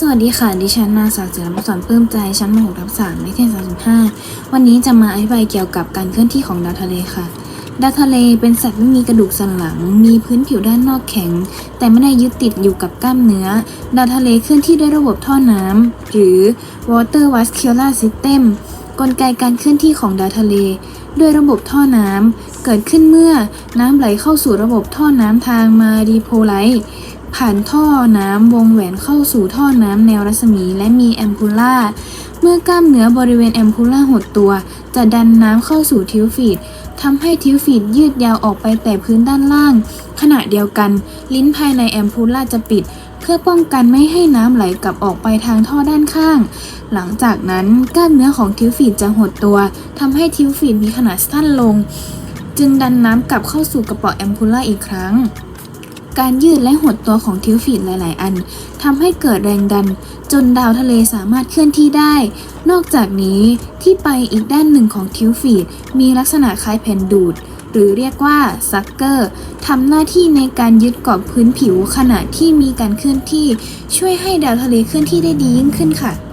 สวัสดีค่ะ ดิฉันนางสาวเสือมสอนปลื้มใจ ชั้นม .6 ทับ3นิเทศ35 วันนี้จะมาอธิบายเกี่ยวกับการเคลื่อนที่ของดาวทะเลค่ะ ดาวทะเลเป็นสัตว์ไม่มีกระดูกสันหลัง มีพื้นผิวด้านนอกแข็ง แต่ไม่ได้ยึดติดอยู่กับกล้ามเนื้อ ดาวทะเลเคลื่อนที่ด้วยระบบท่อน้ำ หรือ water vascular system กลไกการเคลื่อนที่ของดาวทะเล ด้วยระบบท่อน้ำ เกิดขึ้นเมื่อน้ำไหลเข้าสู่ระบบท่อน้ำทางมาดีโพไลท์ ผ่านท่อน้ำวงแหวนเข้าสู่ท่อน้ำแนวรัศมี และมีแอมพูล่า เมื่อกล้ามเนื้อบริเวณแอมพูล่าหดตัว จะดันน้ำเข้าสู่ทิวฟีดทำให้ทิวฟีดยืดยาวออกไปแต่พื้นด้านล่าง ขณะเดียวกัน ลิ้นภายในแอมพูล่าจะปิด เพื่อป้องกันไม่ให้น้ำไหลกลับออกไปทางท่อด้านข้าง หลังจากนั้นกล้ามเนื้อของทิวฟีดจะหดตัวทำให้ทิวฟีดมีขนาดสั้นลง จึงดันน้ำกลับเข้าสู่กระเป๋อแอมพูล่าอีกครั้ง การยืดและหดตัวของทิวฟีดหลาย ๆ อันทำให้เกิดแรงดัน จนดาวทะเลสามารถเคลื่อนที่ได้ นอกจากนี้ที่ไปอีกด้านหนึ่งของทิวฟีดมีลักษณะคล้ายแผ่นดูด หรือเรียกว่าซักเกอร์ทำหน้าที่ในการยึดเกาะพื้นผิวขณะที่มีการเคลื่อนที่ ช่วยให้ดาวทะเลเคลื่อนที่ได้ดียิ่งขึ้นค่ะ